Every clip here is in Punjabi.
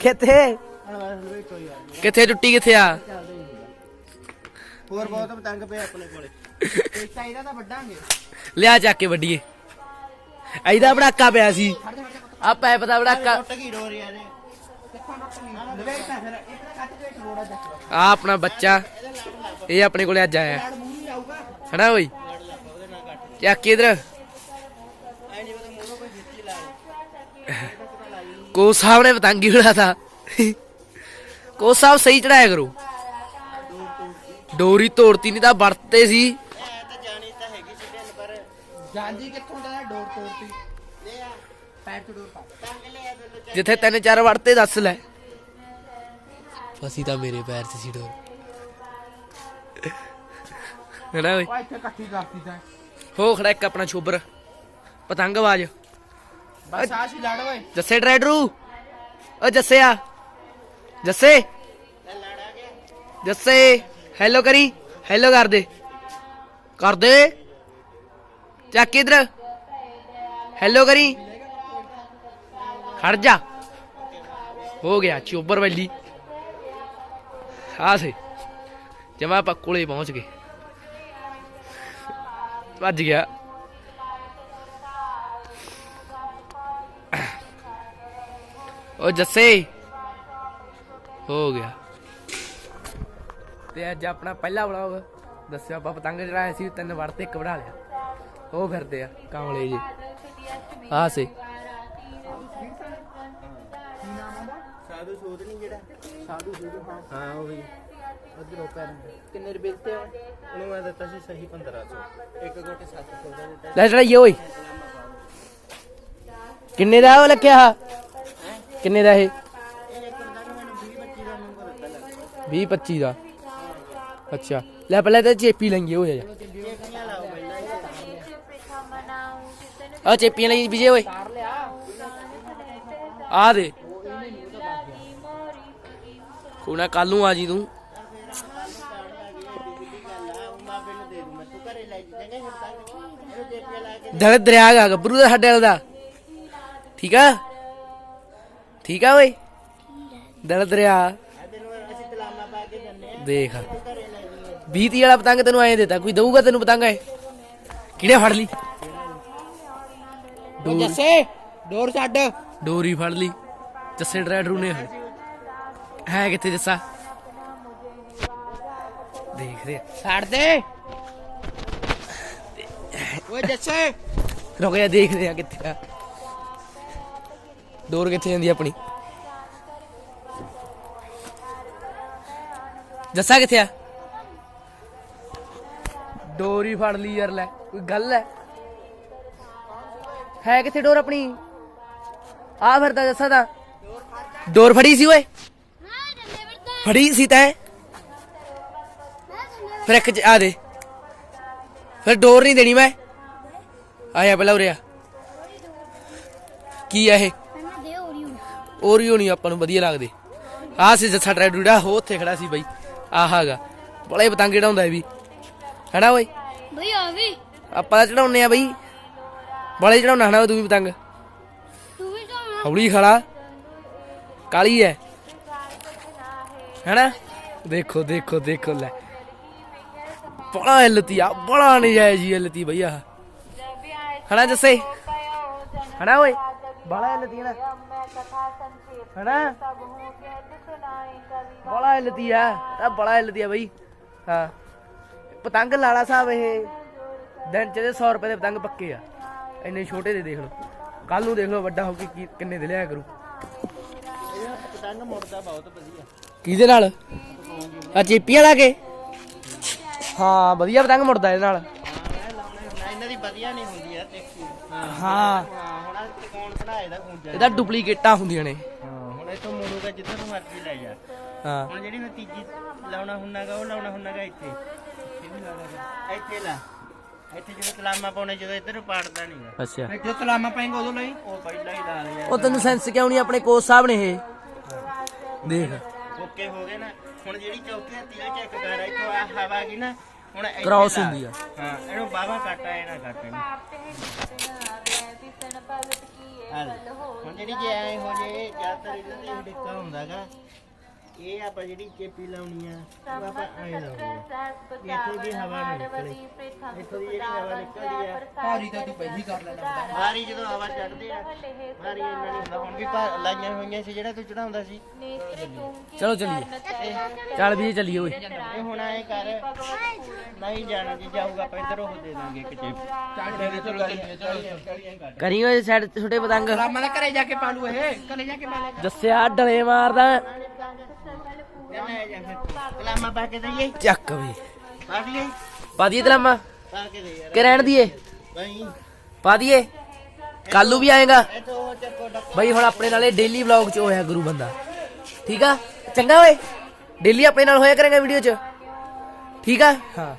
ਕਿੱਥੇ? ਕਿੱਥੇ ਟੁੱਟੀ ਕਿੱਥੇ ਆ? ਹੋਰ ਬਹੁਤ ਪਤੰਗ ਪਏ ਆਪਣੇ ਕੋਲੇ। ਕੋਈ ਚਾਹੀਦਾ ਤਾਂ ਵੱਡਾਂਗੇ। ਲਿਆ ਚੱਕ ਕੇ ਵੱਡੀਏ। ਐਦਾ ਬੜਾਕਾ ਪਿਆ ਸੀ। ਆ ਪੈਪ ਦਾ ਬੜਾਕਾ। ਆ ਆਪਣਾ ਬੱਚਾ। ਇਹ ਆਪਣੇ ਕੋਲੇ ਅੱਜ ਆਇਆ। ਹਨਾ ਓਏ ਚੱਕ ਕੇ ਇਧਰ ਐ ਨਹੀਂ ਪਤਾ ਮੂੰਹੋਂ ਕੋਈ ਜਿੱਤੀ ਲਾ ਕੋ ਸਾਹਿਬ ਨੇ ਪਤੰਗ ਹੀ ਉਡਾਤਾ ਕੋ ਸਾਹਿਬ ਸਹੀ ਚੜਾਇਆ ਕਰੋ ਡੋਰੀ ਤੋੜਤੀ ਨਹੀਂ ਤਾਂ ਵਰਤੇ ਸੀ ਐ ਤਾਂ ਜਾਣੀ ਤਾਂ ਹੈਗੀ ਸੀ ਦਿਨ ਪਰ ਜਾਂਦੀ ਕਿੱਥੋਂ ਦਾ ਡੋਰ ਤੋੜਤੀ ਲੈ ਆ ਪੈਰ ਤੋਂ ਡੋਰ ਪਾ ਤੰਗ ਲੈ ਆ ਬਿੱਲੂ ਜਿੱਥੇ ਤਿੰਨ ਚਾਰ ਵੜਤੇ ਦੱਸ ਲੈ ਫਸੀ ਤਾਂ ਮੇਰੇ ਪੈਰ 'ਚ ਸੀ ਡੋਰ ਹਨਾ ਓਏ ਓਏ ਇੱਥੇ ਇਕੱਠੀ ਕਰਤੀ ਤਾਂ ਹੋ ਖੜਾ ਇੱਕ ਆਪਣਾ ਛੋਬਰ ਪਤੰਗਬਾਜ਼ ਬਸ ਆ ਸੀ ਲੜ ਓਏ। ਜੱਸੇ ਡਰਾਈਡਰੂ? ਓ ਜੱਸੇ ਆ। ਜੱਸੇ। ਜੱਸੇ ਹੈਲੋ ਕਰੀ। ਹੈਲੋ ਕਰ ਦੇ। ਕਰ ਦੇ। ਚੱਕ ਇਧਰ। ਹੈਲੋ ਕਰੀ। ਖੜ ਜਾ। ਹੋ ਗਿਆ, ਚੋਬਰ ਵੱਲੀ। ਆ ਸੇ ਜਮਾ ਆਪਾਂ ਕੋਲੇ ਪਹੁੰਚ ਗਏ। ਵੱਜ ਗਿਆ। ਓ ਜੱਸੇ। ਹੋ ਗਿਆ। ਤੇ ਅੱਜ ਆਪਣਾ ਪਹਿਲਾ ਵਲੌਗ ਦੱਸਿਆ ਆਪਾਂ ਪਤੰਗ ਚੜਾਇਆ ਸੀ ਤਿੰਨ ਵੜ ਤੇ ਇੱਕ ਵੜਾ ਲਿਆ। ਉਹ ਫਿਰਦੇ ਆ ਕਾਮਲੇ ਜੀ। ਆ ਸੇ। ਸਾਧੂ ਸੂਦ ਨਹੀਂ ਜਿਹੜਾ? ਸਾਧੂ ਸੂਦ ਹਾਂ। ਹਾਂ ਉਹ ਵੀ। ਉਧਰੋਂ ਪੈਰ ਕਿੰਨੇ ਰੁਪਏ ਦਿੱਤੇ ਆ? ਉਹਨੂੰ ਮੈਂ ਦਿੱਤਾ ਸੀ ਸਹੀ 1500 ਇੱਕ ਗੋਟੇ 700 ਦਾ ਦਿੱਤਾ ਲੈ ਚੜਾਈਏ ਓਏ। ਕਿੰਨੇ ਦਾ ਉਹ ਲੱਗਿਆ ਕਿੰਨੇ ਦਾ ਇਹ? ਇਹ ਦਾ 20 25 ਦਾ। ਅੱਛਾ। ਲੈ ਪਹਿਲਾਂ ਤੇ ਚੇਪੀ ਲੰਗੀ ਹੋ ਜਾ ਆ ਚੇਪੀਆਂ ਲਈ ਵਿਜੇ, ਓਏ। ਆ ਦੇ। ਕੋਣਾ ਕੱਲ ਨੂੰ ਆ ਜੀ ਤੂੰ। ਦਰਿਆ ਗਾ ਗੱਭਰੂ ਦਾ ਸਾਡੇ ਵਾਲਾ ਦਾ। ਠੀਕ ਆ? ਠੀਕ ਆ ਓਏ ਦਲ ਦਰਿਆ ਤੈਨੂੰ ਅਸੀਂ ਤਲਾਮਾ ਪਾ ਕੇ ਦਿੰਨੇ ਆ ਦੇਖ। ਘਰੇ ਲੈ ਜੀ 20 ਤੀਹ ਵਾਲਾ ਪਤੰਗ ਤੈਨੂੰ ਐਂ ਦੇਤਾ ਕੋਈ ਦਊਗਾ ਤੈਨੂੰ ਪਤੰਗ ਐ ਕਿਹੜੇ ਫੜ ਲਈ? ਜੱਸੇ ਡੋਰ ਛੱਡ। ਡੋਰੀ ਫੜ ਲਈ। ਜੱਸੇ ਡਰਾਈਡਰੂ ਨੇ ਹੈ ਕਿੱਥੇ ਜੱਸਾ? ਦੇਖ ਰਿਹਾ। ਛੱਡ ਦੇ। ਓਏ ਜੱਸੇ। ਰੁਕ ਜਾ ਦੇਖਦੇ ਆ ਕਿੱਥੇ ਆ। ਡੋਰ ਕਿੱਥੇ ਜਾਂਦੀ ਆਪਣੀ? ਜੱਸਾ ਕਿੱਥੇ ਆ? ਡੋਰੀ ਫੜ ਲਈ ਯਾਰ ਲੈ, ਕੋਈ ਗੱਲ ਹੈ ਹੈ ਕਿੱਥੇ ਡੋਰ ਆਪਣੀ? ਆ ਫਿਰਦਾ ਜੱਸਾ ਦਾ ਡੋਰ ਫੜੀ ਸੀ ਓਏ? ਫੜੀ ਸੀ ਤੈਂ। ਫਿਰ ਇੱਕ ਚ- ਆ ਦੇ। ਫਿਰ ਡੋਰ ਨਹੀਂ ਦੇਣੀ ਮੈਂ। ਆਇਆ ਪਹਿਲਾਂ ਉਰੇ ਆ। ਕੀ ਆ ਇਹ? ਓਰੀਓ ਨਹੀਂ ਆਪਾਂ ਨੂੰ ਵਧੀਆ ਲੱਗਦੇ। ਆਹ ਸੀ ਜੱਸਾ ਟਰੈਡੂੜਾ ਹੋ ਉੱਥੇ ਖੜਾ ਸੀ ਬਈ। ਆਹਾਗਾ ਬੜੇ ਪਤੰਗ ਚੜਾਉਂਦਾ ਇਹ ਵੀ। ਹੈਨਾ ਓਏ? ਭਈ ਆ ਵੀ। ਆਪਾਂ ਤਾਂ ਚੜਾਉਨੇ ਆ ਬਈ। ਬੜੇ ਚੜਾਉਣਾ ਹਨਾ ਤੂੰ ਵੀ ਪਤੰਗ? ਤੂੰ ਵੀ ਜਾਣਾ ਹੌਲੀ ਖੜਾ। ਕਾਲੀ ਹੈ ਹੈਨਾ? ਦੇਖੋ ਦੇਖੋ ਦੇਖੋ ਲੈ। ਬੜਾ ਲਤੀ ਆ ਬੜਾ ਨਜਾਇਜ਼ ਜੀ ਲਤੀ ਭਈਆ ਹਨਾ ਜੱਸੇ? ਹਨਾ ਓਏ? ਬੜਾ ਲਤੀ ਨਾ। ਹਨਾ ਬੜਾ ਲਤੀ ਆ ਤਾਂ ਬੜਾ ਲਤੀ ਆ ਬਈ। ਹਾਂ। ਪਤੰਗ ਲਾਲਾ ਸਾਹਿਬ ਇਹ। ਦਿਨ ਚ ਦੇ 100 ਰੁਪਏ ਦੇ ਪਤੰਗ ਪੱਕੇ ਆ। ਇੰਨੇ ਛੋਟੇ ਦੇ ਦੇਖ ਲਓ। ਕੱਲ ਨੂੰ ਦੇਖ ਲਓ ਵੱਡਾ ਹੋ ਕੇ ਕੀ- ਕਿੰਨੇ ਦੇ ਲਿਆ ਕਰੂ। ਪਤੰਗ ਮੁੜਦਾ ਬਹੁਤ ਵਧੀਆ। ਕਿਹਦੇ ਨਾਲ? ਆ ਚੇਪੀਆਂ ਲਾ ਕੇ? ਹਾਂ ਵਧੀਆ ਪਤੰਗ ਮੁੜਦਾ ਇਹਦੇ ਨਾਲ। ਹਾਂ ਲਾਉਣੇ ਇਹਨਾਂ ਦੀ ਵਧੀਆ ਨਹੀਂ ਹੁੰਦੀ ਆ ਦੇਖੀ ਹਾਂ। ਇਹ ਕੌਣ ਬਣਾਏ ਦਾ ਖੂੰਜਾ ਇਹਦਾ ਡੁਪਲੀਕੇਟਾਂ ਹੁੰਦੀਆਂ ਨੇ। ਹਾਂ ਹੁਣ ਇੱਥੋਂ ਮੁੜੂਗਾ ਜਿੱਧਰ ਨੂੰ ਮਰਜ਼ੀ ਲੈ ਜਾ। ਹਾਂ। ਹੁਣ ਜਿਹੜੀ ਮੈਂ ਤੀਜੀ ਲਾਉਣਾ ਹੁੰਨਾਗਾ ਉਹ ਲਾਉਣਾ ਹੁੰਨਾਗਾ ਇੱਥੇ। ਇੱਥੇ ਵੀ ਲਾਉਣਾ ਇੱਥੇ ਲਾ। ਇੱਥੇ ਜਦੋਂ ਤਲਾਮਾ ਪਾਉਣੇ ਜਦੋਂ ਇੱਧਰ ਨੂੰ ਪਾੜਦਾ ਨਹੀਂਗਾ ਅੱਛਾ। ਜਦੋਂ ਤਲਾਮਾ ਪਾਏਗਾ ਉਦੋਂ ਲਈ। ਉਹ ਪਹਿਲਾਂ ਹੀ ਲਾ ਲਿਆ ਉਹ ਤੈਨੂੰ ਸੈਂਸ ਕਿਉਂ ਨਹੀਂ ਆਪਣੇ ਕੋਚ ਸਾਹਿਬ ਨੇ ਇਹ? ਦੇਖ। ਓਕੇ ਹੋ ਗਏ ਨਾ। ਹੁਣ ਜਿਹੜੀ ਚੌਕੀ ਹੱਤੀ ਉਹ ਚੈੱਕ ਕਰ। ਇੱਥੋਂ ਆ ਹਵਾ ਗਈ ਨਾ ਹੁਣ ਇੱਥੇ ਲਾ। ਹੁੰਦੀ ਆ। ਹਾਂ ਇਹਨੂੰ ਬਾਵਾ ਕੱਟ ਆਏ ਨਾ ਕੱਟ ਇਹਨੂੰ। ਭਗਤ ਕੀ ਆ ਲੈ। ਹੁਣ ਜਿਹੜੀ ਜੇ ਐ ਹੋ ਜੇ ਜ਼ਿਆਦਾਤਰ ਇਹਨਾਂ ਦੇ ਡਿੱਕਾ ਹੁੰਦਾਗਾ ਇਹ ਆਪਾਂ ਜਿਹੜੀ ਚੇਪੀ ਲਾਉਣੀ ਆ ਉਹ ਆਪਾਂ ਐ ਲਾਉਣੀ ਇੱਥੋਂ ਦੀ ਹਵਾ ਨਾ ਨਿਕਲੇ। ਇੱਥੋਂ ਦੀ ਜਿਹੜੀ ਹਵਾ ਨਿਕਲਦੀ ਆ। ਭਾਰੀ ਤਾਂ ਤੂੰ ਪਹਿਲੀ ਕਰ ਲੈਣਾ ਬਾਰੀ ਜਦੋਂ ਹਵਾ ਚੜਦੇ ਆ ਬਾਰੀ ਇੰਨਾ ਨਹੀਂ ਹੁੰਦਾ ਹੁਣ ਵੀ ਲਾਈਆਂ ਹੋਈਆਂ ਸੀ ਜਿਹੜਾ ਤੂੰ ਚੜਾਉਂਦਾ ਸੀ। ਚਲੋ ਚੱਲੀਏ। ਚੱਲ ਵੀ ਚੱਲੀਏ। ਓਏ। ਇਹ ਹੁਣ ਐ ਕਰ। ਨਹੀਂ ਜਾਣਾ ਜੇ ਜਾਊਗਾ ਆਪਾਂ ਇੱਧਰ ਉਹ ਦੇ ਦਾਂਗੇ ਇੱਕ ਚੇਪ। ਚਲੋ ਚਲੋ ਚਲੋ ਚਲੋ ਕਰੀ ਓਏ ਸਾਈਡ ਛੋਟੇ ਪਤੰਗ? ਰਾਮਾ ਦਾ ਘਰੇ ਜਾ ਕੇ ਪਾਲੂ ਇਹ ਘਰੇ ਜਾ ਕੇ ਮੈਂ ਲੈ ਦੱਸਿਆ ਡਲੇ ਮਾਰਦਾ। ਲੈ ਜਾ ਫਿਰ। ਕਲਾਮਾ ਪਾ ਕੇ ਦਈਏ। ਚੱਕ ਵੀ। ਪਾ ਦਈਏ। ਪਾ ਦਈਏ ਤਲਾਮਾ। ਪਾ ਕੇ ਦੇ ਯਾਰ। ਕਿ ਰਹਿਣ ਦੀਏ? ਬਈ। ਪਾ ਦਈਏ। ਕੱਲੂ ਵੀ ਆਏਗਾ। ਇੱਥੋਂ ਉਹ ਚੱਕੋ ਡੱਕਾ। ਬਈ ਹੁਣ ਆਪਣੇ ਨਾਲੇ ਡੇਲੀ ਵਲੌਗ ਚ ਹੋਇਆ ਗੁਰੂ ਬੰਦਾ। ਠੀਕ ਆ? ਚੰਗਾ ਓਏ। ਡੇਲੀ ਆਪਣੇ ਨਾਲ ਹੋਇਆ ਕਰਾਂਗੇ ਵੀਡੀਓ ਚ। ਠੀਕ ਆ? ਹਾਂ।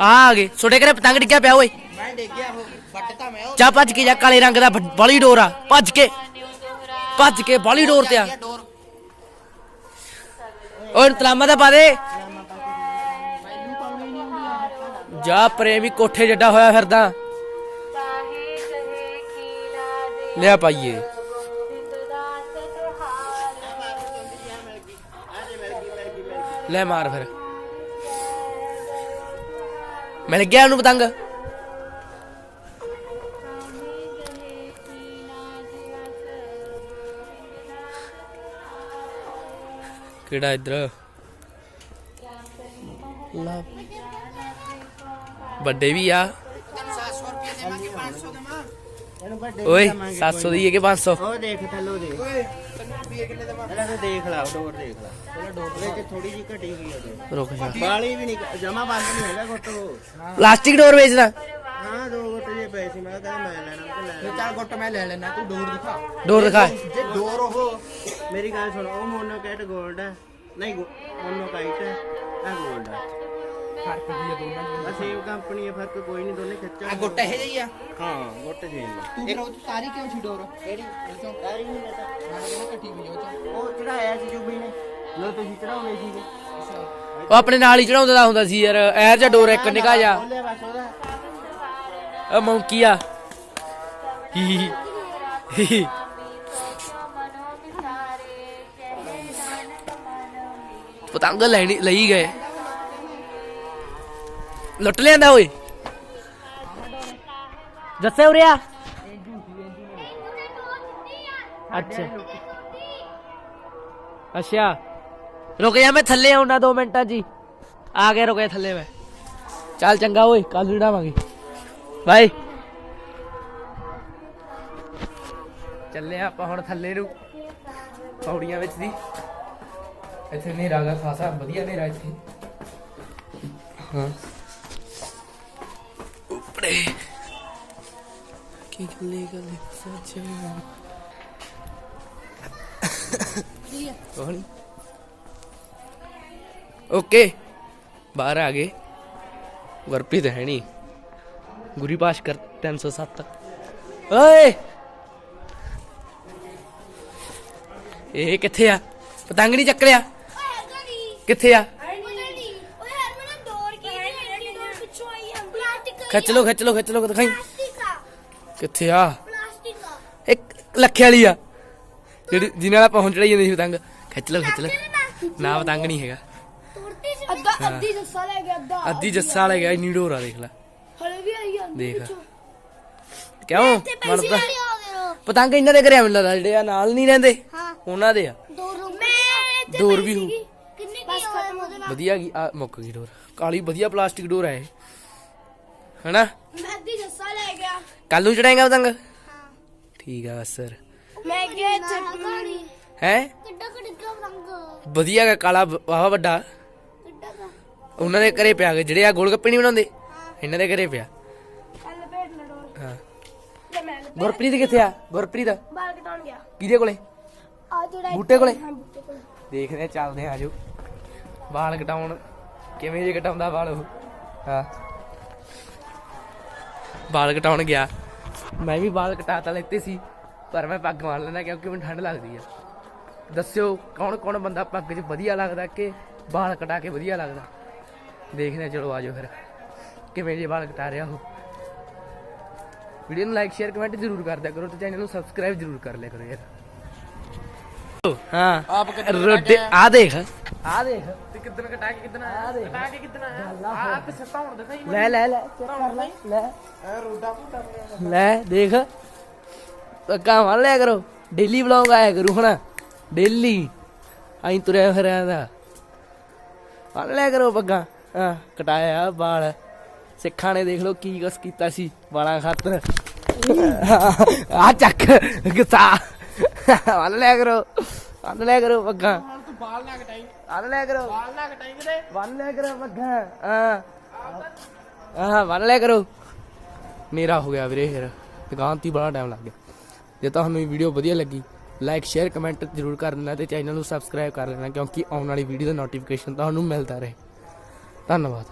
ਆ ਆ ਗਏ। ਛੋਟੇ ਘਰੇ ਪਤੰਗ ਡਿੱਗਿਆ ਪਿਆ ਓਏ। ਮੈਂ ਦੇਖਿਆ ਉਹ ਵੱਟਤਾ ਮੈਂ ਉਹ ਜਾ ਭੱਜ ਕੇ ਜਾ ਕਾਲੇ ਰੰਗ ਦਾ ਬੜੀ ਡੋਰ ਆ। ਭੱਜ ਕੇ। ਭੱਜ ਕੇ ਬਾਲੀ ਡੋਰ ਤੇ ਆ। ਓਏ ਤਲਾਮਾ ਦਾ। ਪਾ ਦੇ। ਜਾ ਪ੍ਰੇਮੀ ਕੋਠੇ ਜੱਡਾ ਹੋਇਆ ਫਿਰਦਾ। ਲਿਆ ਪਾਈਏ। ਲੈ ਮਾਰ ਫਿਰ। ਮਿਲ ਗਿਆ ਉਹਨੂੰ ਪਤੰਗ। ਕਿਹੜਾ ਇਧਰ? ਲਾ। ਵੱਡੇ ਵੀ ਆ। 700 ਰੁਪਏ ਦੇ ਮੈਂ 500 ਦੇਵਾਂ ਇਹਨੂੰ ਵੱਡੇ ਓਏ 700 ਦੀ ਹੈ ਕਿ 500 ਉਹ ਦੇਖ। ਥੱਲੋਂ ਦੇ ਓਏ ਕਿੰਨੇ ਦੇਵਾਂ ਪਹਿਲਾਂ ਤਾਂ ਦੇਖ ਲਾ ਡੋਰ ਦੇਖ ਲਾ। ਪਹਿਲਾਂ ਡੋਰ ਵਿੱਚ ਥੋੜੀ ਜਿਹੀ ਘਟੀ ਹੋਈ ਆ। ਡੋਰ ਰੁਕ ਜਾ। ਬਾਲੀ ਵੀ ਨਹੀਂ ਜਮਾ ਬੰਦ ਨਹੀਂ ਹੈਗਾ ਗੁੱਟ ਉਹ। ਪਲਾਸਟਿਕ ਡੋਰ ਵੇਚਦਾ ਹਾਂ ਦੋ ਗੁੱਟ ਜੇ ਪਏ ਸੀ ਮੈਂ ਕਹਿੰਦਾ ਮੈਂ ਲੈਣਾ ਤੇ ਲੈ ਤੇ ਚਾਰ ਗੁੱਟ ਮੈਂ ਲੈ ਲੈਣਾ ਤੂੰ ਡੋਰ ਦਿਖਾ। ਡੋਰ ਦਿਖਾ। ਜੇ ਡੋਰ ਉਹ ਮੇਰੀ ਗੱਲ ਸੁਣ ਉਹ ਮੋਨੋ ਕੈਟ 골ਡ ਹੈ ਨਹੀਂ ਮੋਨੋ ਕਾਈਟ ਹੈ ਆ 골ਡ ਹੈ ਫ਼ਰਕ ਕੀ ਹੈ ਦੋਨਾਂ ਆ ਸੇਮ ਕੰਪਨੀ ਹੈ ਫ਼ਰਕ ਕੋਈ ਨਹੀਂ ਦੋਨੇ ਖਿੱਚਾ ਆ ਗੁੱਟ ਇਹ ਜਿਹੀ ਆ? ਹਾਂ ਗੁੱਟ ਸੇਮ ਤੂੰ ਫਿਰ ਉਹ 'ਚ ਸਾਰੀ ਕਿਉਂ ਸੀ ਡੋਰ? ਕਿਹੜੀ? ਇਥੋਂ ਸਾਰੀ ਨਹੀਂ ਪਤਾ ਮੈਂ ਕਹਿੰਦਾ ਕੱਟੀ ਹੋਈ ਉਹ ਚ। ਉਹ ਚੜਾਇਆ ਸੀ ਜੁਬੀ ਨੇ। ਲੋ ਤੁਸੀਂ ਚੜਾਉਣੇ ਸੀਗੇ। ਉਹ ਆਪਣੇ ਨਾਲ ਹੀ ਚੜਾਉਂਦਾ ਦਾ ਹੁੰਦਾ ਸੀ ਯਾਰ। ਐਰ ਜਾਂ ਡੋਰ ਇੱਕ ਨਿਕਾ ਜਾ। ਖੋਲਿਆ ਬਸ ਉਹਦਾ। ਉਹ ਮੌਂਕੀ ਆ ਹੀ ਪਤੰਗ ਲੈਣੀ ਲਈ ਗਏ ਲੁੱਟ ਲਿਆਂਦਾ ਓਏ ਜੱਸੇ ਉਰਿਆ ਅੱਛਾ ਅੱਛਾ ਰੁਕ ਜਾ ਮੈਂ ਥੱਲੇ ਆਉਣਾ 2 ਮਿੰਟਾਂ ਜੀ ਆ ਗਿਆ ਰੁਕ ਥੱਲੇ ਮੈਂ ਚੱਲ ਚੰਗਾ ਓਏ ਕੱਲ ਲੜਾਵਾਂਗੇ ਬਾਏ ਚੱਲੇ ਆਪਾਂ ਹੁਣ ਥੱਲੇ ਨੂੰ ਪੌੜੀਆਂ ਵਿੱਚ ਦੀ। ਇੱਥੇ ਹਨੇਰਾ ਗਾ ਖਾਸਾ ਵਧੀਆ ਹਨੇਰਾ ਇੱਥੇ। ਹਾਂ। ਉੱਪਰੇ ਕੀ ਗੱਲੇ ਗੱਲੇ ਸੱਜਾ ਕੋਹਣੀ ਓਕੇ ਬਾਹਰ ਆ ਗਏ। ਹੈ ਨਹੀਂ। ਗੁਰੀ ਪਾਸ਼ ਕਰ 307 ਓਏ! ਇਹ ਕਿੱਥੇ ਆ? ਪਤੰਗ ਨਹੀਂ ਚੱਕ ਲਿਆ? ਕਿੱਥੇ ਆ? ਖਿੱਚ ਲੋ ਖਿੱਚ ਲੋ ਖਿੱਚ ਲੋ ਦਿਖਾਈ। ਕਿੱਥੇ ਆ? ਇੱਕ ਲੱਖੇ ਵਾਲੀ ਆ। ਜਿਹੜੀ ਜਿਹਨਾਂ ਨਾਲ ਪਹੁੰਚ ਰਹੀ ਜਾਂਦੀ ਸੀ ਪਤੰਗ। ਖਿੱਚ ਲੋ ਖਿੱਚ ਲੋ ਨਾ ਪਤੰਗ ਨਹੀਂ ਹੈਗਾ। ਅੱਧਾ ਅੱਧੀ ਜੱਸਾ ਲੈ ਗਿਆ ਅੱਧਾ ਅੱਧੀ ਜੱਸਾ ਵਾਲੇ ਗਿਆ ਇੰਨੀ ਡੋਰਾ ਦੇਖ ਲੈ। ਹਲੇ ਵੀ ਆਈ ਜਾਂਦੀ ਦੇਖ। ਕਿਉਂ? ਪੈਸੇ ਵਾਲੇ ਗਏ ਪਤੰਗ ਇਹਨਾਂ ਦੇ ਘਰੇ ਮੈਨੂੰ ਲੱਗਦਾ ਜਿਹੜੇ ਆ ਨਾਲ ਨਹੀਂ ਰਹਿੰਦੇ। ਹਾਂ। ਉਹਨਾਂ ਦੇ ਆ। ਦੋ ਰੂਮ ਮੈਂ ਇੱਥੇ ਡੋਰ ਪਈ ਵੀ ਹੋ। ਕਿੰਨੀ ਕੀ ਖਤਮ ਉਹਦੇ ਨਾਲ ਵਧੀਆ ਗਈ ਆ ਮੁੱਕ ਗਈ ਡੋਰ। ਕਾਲੀ ਵਧੀਆ ਪਲਾਸਟਿਕ ਡੋਰ ਆ ਇਹ। ਹਨਾ? ਮੈਂ ਅੱਧੀ ਜੱਸਾ ਲੈ ਗਿਆ। ਕੱਲ ਨੂੰ ਚੜਾਏਗਾ ਪਤੰਗ? ਹਾਂ। ਠੀਕ ਆ ਸਰ। ਮੈਂ ਗਿਆ ਇੱਥੇ ਹੈ? ਕਿੱਡਾ ਕਿੱਡਾ ਰੰਗ ਵਧੀਆ ਗਾ ਕਾਲਾ ਵਾਵਾ ਵੱਡਾ। ਕਿੱਡਾ ਦਾ ਉਹਨਾਂ ਦੇ ਘਰੇ ਪਿਆ ਗੇ ਜਿਹੜੇ ਆ ਗੋਲ ਗੱਪੇ ਨਹੀਂ ਬਣਾਉਂਦੇ। ਇਹਨਾਂ ਦੇ ਘਰੇ ਪਿਆ। ਹਾਂ। ਤੇ ਮੈਂ ਗੁਰਪ੍ਰੀਤ ਕਿੱਥੇ ਆ? ਗੁਰਪ੍ਰੀਤ? ਬਾਲ ਕਟਾਉਣ ਗਿਆ। ਕਿਹਦੇ ਕੋਲੇ? ਆ ਜਿਹੜਾ ਬੂਟੇ ਕੋਲੇ? ਹਾਂ ਬੂਟੇ ਕੋਲੇ। ਦੇਖਦੇ ਆ ਚੱਲਦੇ ਆ ਆਜੋ। ਵਾਲ ਕਟਾਉਣ ਕਿਵੇਂ ਜੇ ਕਟਾਉਂਦਾ ਵਾਲ ਉਹ। ਹਾਂ। ਵਾਲ ਕਟਾਉਣ ਗਿਆ। ਮੈਂ ਵੀ ਵਾਲ ਕਟਾ ਤਾਂ ਲੈਤੇ ਸੀ ਪਰ ਮੈਂ ਪੱਗ ਮਾਰ ਲੈਣਾ ਕਿਉਂਕਿ ਮੈਨੂੰ ਠੰਡ ਲੱਗਦੀ ਆ। ਦੱਸਿਓ ਕੌਣ ਕੌਣ ਬੰਦਾ ਪੱਗ 'ਚ ਵਧੀਆ ਲੱਗਦਾ ਕਿ ਵਾਲ ਕਟਾ ਕੇ ਵਧੀਆ ਲੱਗਦਾ? ਦੇਖਦੇ ਆ ਚਲੋ ਆਜੋ ਫਿਰ। ਕਿਵੇਂ ਜੇ ਵਾਲ ਕਟਾ ਰਿਹਾ ਉਹ। ਵੀਡੀਓ ਨੂੰ ਲਾਈਕ ਸ਼ੇਅਰ ਕਮੈਂਟ ਜ਼ਰੂਰ ਕਰ ਦਿਆ ਕਰੋ ਤੇ ਚੈਨਲ ਨੂੰ ਸਬਸਕ੍ਰਾਈਬ ਜ਼ਰੂਰ ਕਰ ਲਿਆ ਕਰੋ ਯਾਰ। ਹਾਂ। ਆਪ ਕਿੱਦਾਂ ਰੋਡੇ ਆ ਦੇਖ। ਆ ਦੇਖ। ਤੇ ਕਿੱਦਣ ਕਟਾ ਕੇ ਕਿੱਦਣ ਆ ਦੇਖ। ਕਟਾ ਕੇ ਕਿੱਦਣ ਆਇਆ? ਆਪ ਸੱਤਾ ਹੁਣ ਦਿਖਾਈ ਲੈ ਲੈ ਲੈ check ਕਰ ਲੈ ਲੈ। ਐ ਰੋਡਾ ਪੁੱਟਾ ਲੈ ਦੇਖ। ਪੱਕਾ ਮੰਨ ਲਿਆ ਕਰੋ। ਡੇਲੀ ਵਲੌਗ ਆਇਆ ਕਰੂ ਹੁਣ ਡੇਲੀ ਆਈ ਤੁਰਿਆ ਫਿਰਿਆ ਦਾ। ਮੰਨ ਲਿਆ ਕਰੋ ਪੱਗਾ। ਹਾਂ ਕਟਾਇਆ ਵਾਲ। ਸਿੱਖਾਂ ਨੇ ਦੇਖ ਲਓ ਕੀ ਕੁਛ ਕੀਤਾ ਸੀ ਵਾਲਾਂ ਖਾਤਰ। ਆ ਚੱਕ ਗਸਾ। ਮੰਨ ਲਿਆ ਕਰੋ ਮੰਨ ਲਿਆ ਕਰੋ ਪੱਗਾ। ਹੁਣ ਤੂੰ ਬਾਲ ਨਾ ਕਟਾਈ। ਮੰਨ ਲਿਆ ਕਰੋ। ਬਾਲ ਨਾ ਕਟਾਈ ਕਿਤੇ। ਬੰਨ ਲਿਆ ਕਰੋ ਪੱਗਾ ਹਾਂ। ਹਾਂ ਬੰਨ ਲਿਆ ਕਰੋ। ਮੇਰਾ ਹੋ ਗਿਆ ਵੀਰੇ ਫਿਰ। ਦੁਕਾਨ ਤੇ ਹੀ ਬੜਾ ਟਾਈਮ ਲੱਗ ਗਿਆ। ਜੇ ਤੁਹਾਨੂੰ ਇਹ ਵੀਡੀਓ ਵਧੀਆ ਲੱਗੀ ਲਾਈਕ ਸ਼ੇਅਰ ਕਮੈਂਟ ਜ਼ਰੂਰ ਕਰ ਦੇਣਾ ਤੇ ਚੈਨਲ ਨੂੰ ਸਬਸਕ੍ਰਾਈਬ ਕਰ ਲੈਣਾ ਕਿਉਂਕਿ ਆਉਣ ਵਾਲੀ ਵੀਡੀਓ ਦਾ ਨੋਟੀਫਿਕੇਸ਼ਨ ਤੁਹਾਨੂੰ ਮਿਲਦਾ ਰਹੇ। ਧੰਨਵਾਦ।